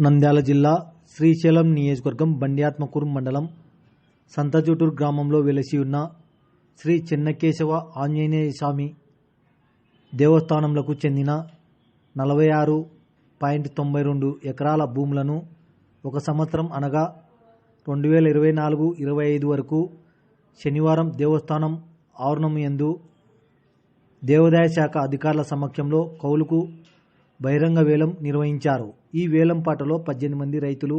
నంద్యాల జిల్లా శ్రీశైలం నియోజకవర్గం బండ్యాత్మకూరు మండలం సంతజూటూరు గ్రామంలో వెలసి ఉన్న శ్రీ చెన్నకేశవ ఆంజనేయ స్వామి దేవస్థానములకు చెందిన నలభై ఆరు పాయింట్ తొంభై రెండు ఎకరాల భూములను ఒక సంవత్సరం అనగా రెండు వేల ఇరవై నాలుగు ఇరవై ఐదు వరకు శనివారం దేవస్థానం ఆవరణం యందు దేవాదాయ శాఖ అధికారుల సమక్షంలో కౌలుకు బహిరంగ వేలం నిర్వహించారు. ఈ వేలం పాటలో పద్దెనిమిది మంది రైతులు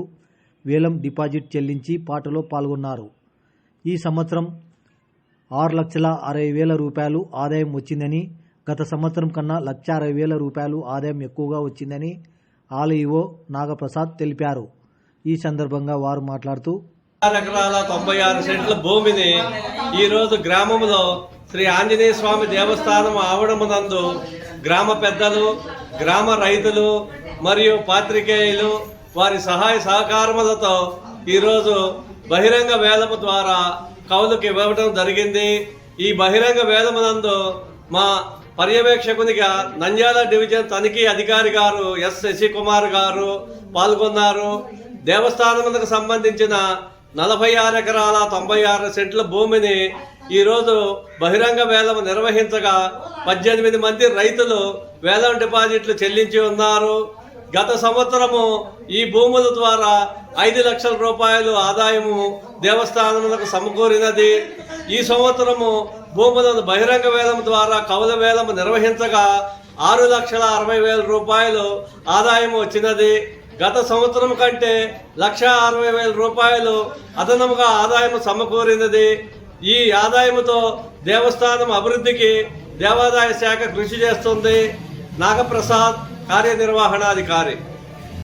వేలం డిపాజిట్ చెల్లించి పాటలో పాల్గొన్నారు. ఈ సంవత్సరం ఆరు లక్షల అరవై వేల రూపాయలు ఆదాయం వచ్చిందని గత సంవత్సరం కన్నా లక్ష అరవై వేల రూపాయలు ఆదాయం ఎక్కువగా వచ్చిందని ఆలయో నాగప్రసాద్ తెలిపారు. ఈ సందర్భంగా వారు మాట్లాడుతూ ఎకరాల తొంభై ఆరు సెంట్ల భూమిని ఈ రోజు గ్రామంలో శ్రీ ఆంజనేయ స్వామి దేవస్థానం ఆవడమునందు గ్రామ పెద్దలు గ్రామ రైతులు మరియు పాత్రికేయులు వారి సహాయ సహకారములతో ఈరోజు బహిరంగ వేలము ద్వారా కౌలుకి ఇవ్వడం జరిగింది. ఈ బహిరంగ వేలమునందు మా పర్యవేక్షకునిగా నంద్యాల డివిజన్ తనిఖీ అధికారి గారు ఎస్ శశికుమార్ గారు పాల్గొన్నారు. దేవస్థానములకు సంబంధించిన నలభై ఆరు ఎకరాల తొంభై ఆరు సెంట్ల భూమిని ఈరోజు బహిరంగ వేలం నిర్వహించగా పద్దెనిమిది మంది రైతులు వేలం డిపాజిట్లు చెల్లించి ఉన్నారు. గత సంవత్సరము ఈ భూముల ద్వారా ఐదు లక్షల రూపాయలు ఆదాయము దేవస్థానములకు సమకూరినది. ఈ సంవత్సరము భూములను బహిరంగ వేలం ద్వారా కౌల వేలం నిర్వహించగా ఆరు లక్షల అరవై వేల రూపాయలు ఆదాయం వచ్చినది. గత సంవత్సరం కంటే లక్ష అరవై వేల రూపాయలు అదనముగా ఆదాయం సమకూరినది ఈ ఆదాయముతో దేవస్థానం అభివృద్ధికి దేవాదాయ శాఖ కృషి చేస్తుంది. నాగప్రసాద్ కార్యనిర్వహణాధికారి.